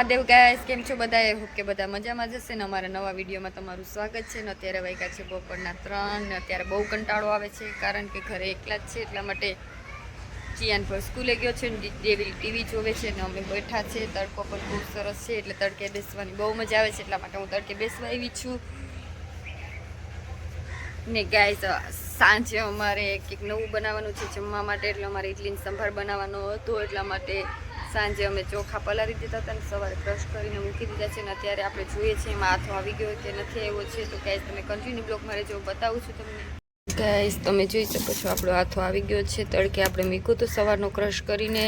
Mahadev guys કેમ છો બધા હોપ કે બધા મજામાં જશે ને અમારા નવા વિડીયોમાં તમારું સ્વાગત છે. ને અત્યારે વાગ્યા છે બપોરના ત્રણ, ને અત્યારે બહુ કંટાળો આવે છે, કારણ કે ઘરે એકલા જ છે, એટલા માટે ચિયાન પર સ્કૂલે ગયો છે, ને ડેવી ટીવી જોવે છે, ને અમે બેઠા છે. તડકો પણ ખૂબ સરસ છે, એટલે તડકે બેસવાની બહુ મજા આવે છે, એટલા માટે હું તડકે બેસવા આવી છું. ને ગાય સાંજે અમારે કંઈક નવું બનાવવાનું છે જમવા માટે, એટલે અમારે ઇડલીનો સંભાર બનાવવાનો હતો, એટલા માટે સાંજે અમે ચોખા પલાળી દીધા હતા ને સવારે બ્રશ કરીને મૂકી દીધા છે ને અત્યારે આપણે જોઈએ છીએ એમાં હાથો આવી ગયો કે નથી આવ્યો છે. તો ગાય તમે કન્ટિન્યુ બ્લોગમાં રહેજો, હું બતાવું છું તમને. ગાય તમે જોઈ શકો છો આપણો હાથો આવી ગયો છે. તડકે આપણે મૂક્યો તો સવારનો ક્રશ કરીને.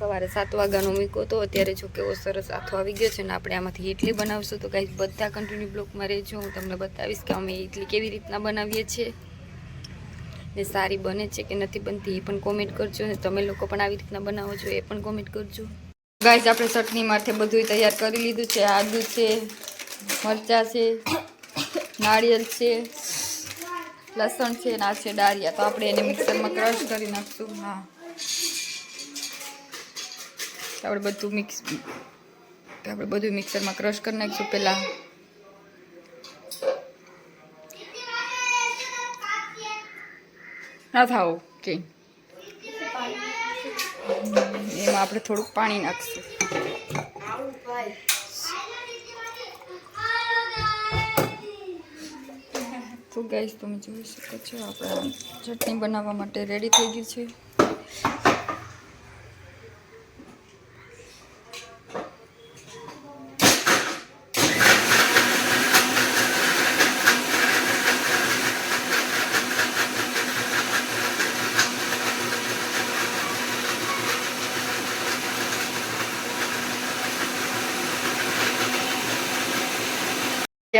સવારે સાત વાગ્યાનો મૂક્યો તો અત્યારે જો કેવો સરસ આથો આવી ગયો છે ને આપણે આમાંથી ઇડલી બનાવશું તો કાંઈક બધા કન્ટિન્યુ બ્લોકમાં રહેજો. હું તમને બતાવીશ કે અમે ઇડલી કેવી રીતના બનાવીએ છીએ ને સારી બને છે કે નથી બનતી એ પણ કોમેન્ટ કરજો ને તમે લોકો પણ આવી રીતના બનાવો છો એ પણ કોમેન્ટ કરજો. ગાઈસ આપણે ચટણી માટે બધું તૈયાર કરી લીધું છે. આદુ છે, મરચાં છે, નાળિયેર છે, લસણ છે ને છે ડાળિયા. તો આપણે એને મિક્સરમાં ક્રશ કરી નાખશું. હા. આપણે બધું મિક્સ આપણે બધું મિક્સરમાં ક્રશ કરી નાખીશું પહેલાં. ના થાવ કે એમાં આપણે થોડુંક પાણી નાખશું. તો ગેસ તમે જોઈ શકો છો, આપણે ચટણી બનાવવા માટે રેડી થઈ ગઈ છે.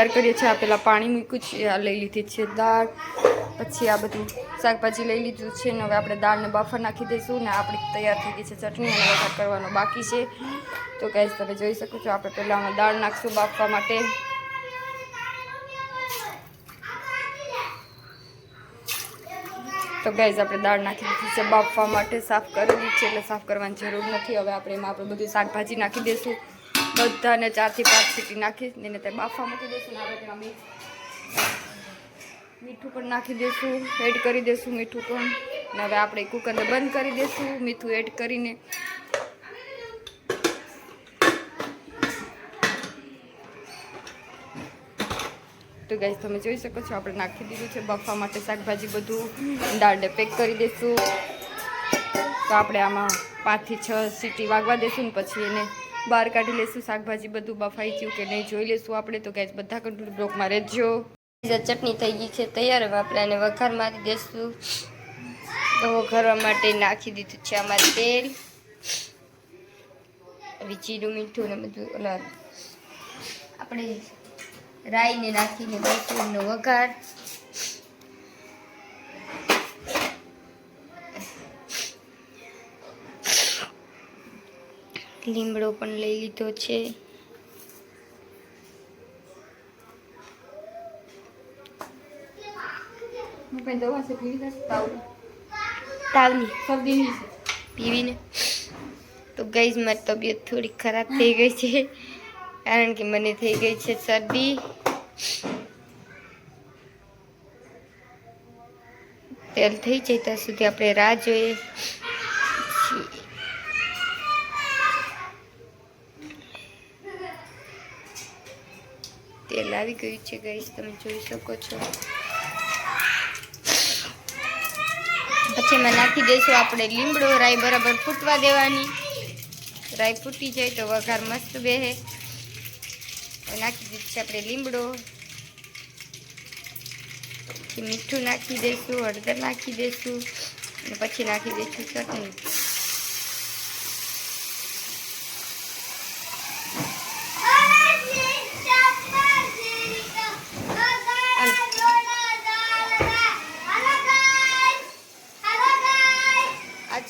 તૈયાર કરીએ છીએ. આ પહેલાં પાણી મૂક્યું છે, આ લઈ લીધી છે દાળ. પછી આ બધું શાકભાજી લઈ લીધું છે ને હવે આપણે દાળને બાફા નાખી દઈશું ને આપણી તૈયાર થઈ ગઈ છે ચટણી અને વઘાર કરવાનો બાકી છે. તો ગાઈઝ તમે જોઈ શકો છો, આપણે પહેલાં દાળ નાખશું બાફવા માટે. તો ગાઈઝ આપણે દાળ નાખી દીધી છે, બાફવા માટે સાફ કરેલી છે, એટલે સાફ કરવાની જરૂર નથી. હવે આપણે એમાં આપણે બધું શાકભાજી નાખી દઈશું. બધાને ચારથી પાંચ સીટી નાખી એને તે બાફા મૂકી દઈશું ને આપણે તેમાં મીઠ પણ નાખી દઈશું. એડ કરી દઈશું મીઠું પણ. ને હવે આપણે કુકરને બંધ કરી દઈશું. મીઠું એડ કરીને. તો ગાઈસ તમે જોઈ શકો છો, આપણે નાખી દીધું છે બફા માટે શાકભાજી બધું. દાળને પેક કરી દઈશું. તો આપણે આમાં પાંચથી છ સીટી વાગવા દઈશું ને પછી એને બહાર કાઢી લઈશું શાકભાજી બધું બફાઈ ગયું કે નહીં જોઈ લઈશું આપણે. તો ગેસ બધા કંટ્રોલ બ્લોકમાં રહેજો. ચટણી થઈ ગઈ છે, તૈયાર. હવે આપણે આને વઘાર મારી દઈશું તો વઘારવા માટે નાખી દીધું છે આમાં તેલ હવે જીરું, મીઠું ને બધું. ઓલા આપણે રાઈને નાખીને એનો વઘાર. લીમડો પણ લઈ લીધો છે. તાવની? પીવીને? તો ગઈ મારી તબિયત થોડી ખરાબ થઈ ગઈ છે. કારણ કે મને થઈ ગઈ છે શરદી. તેલ થઈ જાય ત્યાં સુધી આપણે રાહ જોઈએ. આવી ગયું છે ગઈસ તમે જોઈ શકો છો. પછી એમાં નાખી દઈશું આપણે લીમડો, રાઈ બરાબર ફૂટવા દેવાની. રાઈ ફૂટી જાય તો વઘાર મસ્ત બેહે. નાખી દીધું છે આપણે લીમડો. પછી મીઠું નાખી દઈશું, હળદર નાખી દઈશું પછી નાખી દઈશું ચટણી.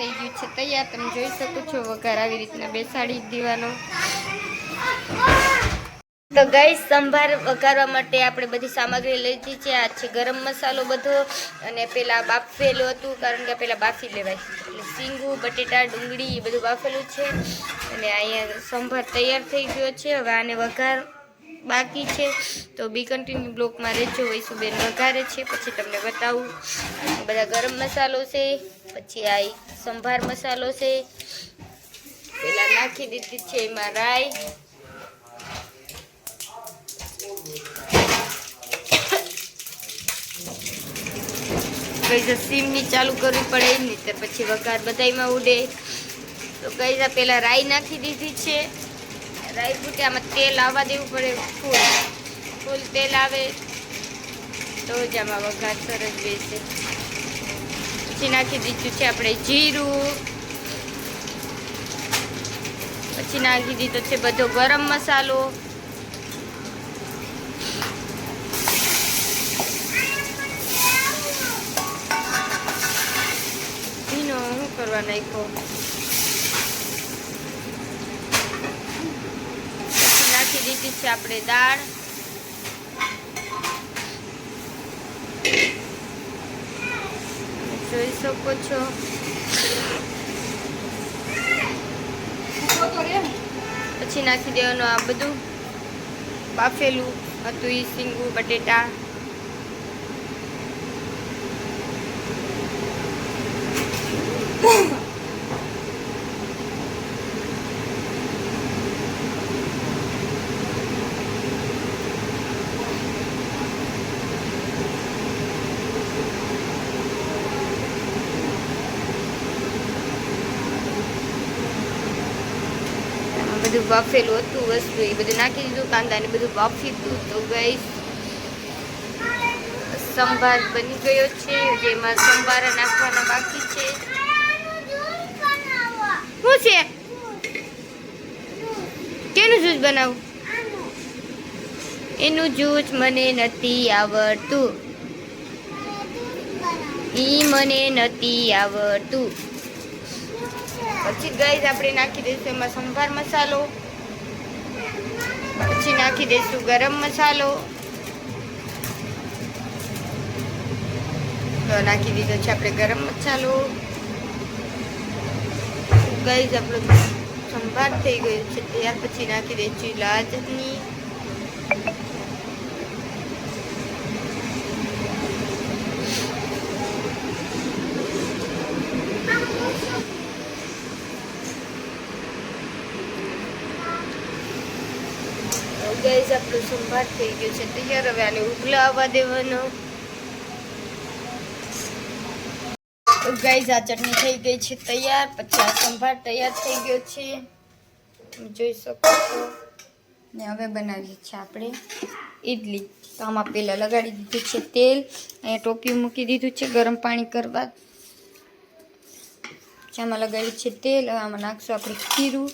થઈ ગયું છે. તૈયાર તમે જોઈ શકો છો, વઘાર આવી રીતના બેસાડી દેવાનો. તો ગાય સંભાર વઘારવા માટે આપણે બધી સામગ્રી લઈ લીધી છે. આ છે ગરમ મસાલો બધો અને પેલા બાફેલું હતું, કારણ કે પેલા બાફી લેવાય. એટલે સીંગું, બટેટા, ડુંગળી, એ બધું બાફેલું છે. અને અહીંયા સંભાર તૈયાર થઈ ગયો છે. હવે આને વઘાર બાકી છે. તો બી કન્ટિન્યુ બ્લોકમાં રહેજો. વૈસુબેન વઘારે છે. પછી તમને બતાવું. બધા ગરમ મસાલો છે. પછી આ સંભાર મસાલો છે. પેલા નાખી દીધી છે એમાં રાઈ. કઈ સીમની ચાલુ કરવી પડે નહીં તો પછી વઘાર બધામાં ઉડે. તો કઈ પેલા રાઈ નાખી દીધી છે. રાઈ ફૂટે, આમાં તેલ આવવા દેવું પડે, ફૂલ. ફૂલ તેલ આવે, તો જ આમાં વઘાર સરસ બેસે. પછી નાખી દીધું છે આપણે જીરું. પછી નાખી દીધો છે બધો ગરમ મસાલો. એનો શું કરવા નાખ્યો પછી નાખી દીધી છે આપણે દાળ. જોઈ શકો છો. પછી નાખી દેવાનું આ બધું. બાફેલું હતું ઈ સિંગું બટેટા. આમાં બધું બાફેલું હતું વસ્તુ, એ બધું નાખી દીધું કાંદા ને બધું બાફી દીધું તો ગઈ સંભાર બની ગયો છે, જેમાં સંભાર નાખવાના બાકી છે. શું છે? કેનું જ્યુસ બનાવું? એનું જ્યુસ મને નથી આવડતું. ઈ મને નથી આવડતું. પછી ગાઈઝ આપણે નાખી દઈશું એમાં સંભાર મસાલો. પછી નાખી દઈશું ગરમ મસાલો. તો નાખી દીધો છે આપણે ગરમ મસાલો. ગઈઝ આપણો સંભાર થઈ ગયો છે. ત્યાર પછી નાખી દઈશું લાલ ચટણી ગઈઝ આપણું સંભાર થઈ ગયો છે. તૈયાર હવે આને ઉગલા આવવા દેવાનો. ગાઈઝ આ ચટણી થઈ ગઈ છે તૈયાર. પછી આ સંભાર તૈયાર થઈ ગયો છે. જોઈ શકો છો. ને હવે બનાવીએ છીએ આપણે ઈડલી. તો આમાં પહેલાં લગાડી દીધું છે તેલ. અહીંયા ટોપિયું મૂકી દીધું છે ગરમ પાણી કરવા. આમાં લગાવ્યું છે તેલ. હવે આમાં નાખશું આપણે ખીરું.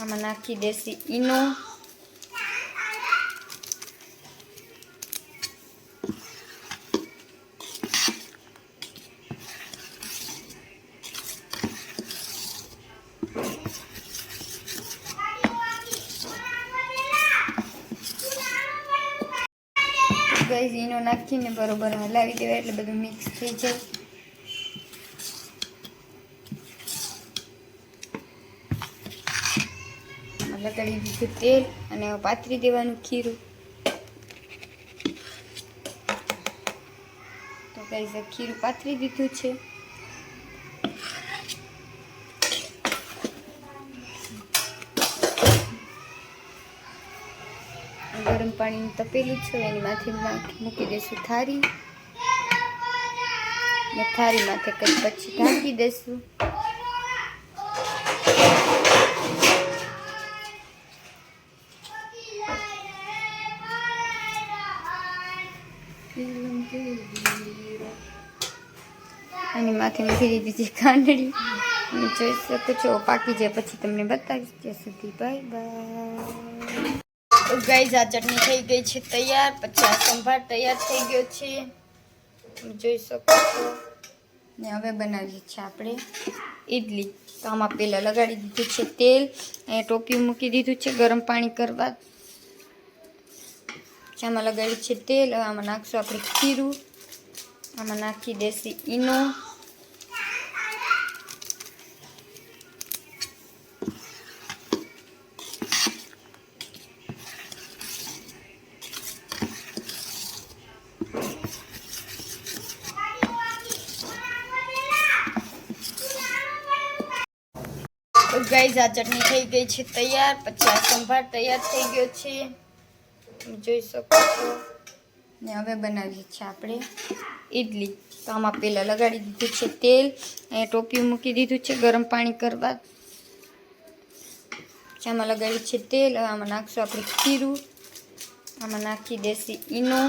આમાં નાખી દેશી ઈનો. ગઈ ઈનો નાખીને બરોબર હલાવી દેવાય એટલે બધું મિક્સ થઈ જાય. લગાડી દીધું તેલ અને પાથરી દેવાનું ખીરું. તો કઈ ખીરું પાથરી દીધું છે ગરમ પાણીનું તપેલું છે, એની માથે મૂકી દઈશું થારી. ને થારી માથે કંઈ પછી ઢાંકી દઈશું આની માથે મૂકી દીધી છે અને જોઈ શકો છો, પાકી જાય પછી તમને બતાવીશ ત્યાં સુધી. Bye bye. ગાઈઝ આ ચટણી થઈ ગઈ છે તૈયાર, પછી આ સંભાર તૈયાર થઈ ગયો છે. જોઈ શકો છો. ને હવે બનાવીએ છીએ આપણે ઈડલી. તો આમાં પહેલાં લગાડી દીધું છે તેલ એ ટોપિયું મૂકી દીધું છે ગરમ પાણી કરવા. આમાં લગાડ્યું છે તેલ, હવે આમાં નાખશું આપણે ખીરું. આમાં નાખી દેશી ઈનો. તો ગાઈઝ આ ચટણી થઈ ગઈ છે તૈયાર, પછી આ સંભાર તૈયાર થઈ ગયો છે. જોઈ શકો છો. ને હવે બનાવીએ છીએ આપણે ઈડલી. તો આમાં પહેલાં લગાડી દીધું છે તેલ અહીંયા ટોપિયું મૂકી દીધું છે ગરમ પાણી કરવા. પછી આમાં લગાડ્યું છે તેલ આમાં નાખશું આપણે ખીરું. આમાં નાખી દેશી ઈનો.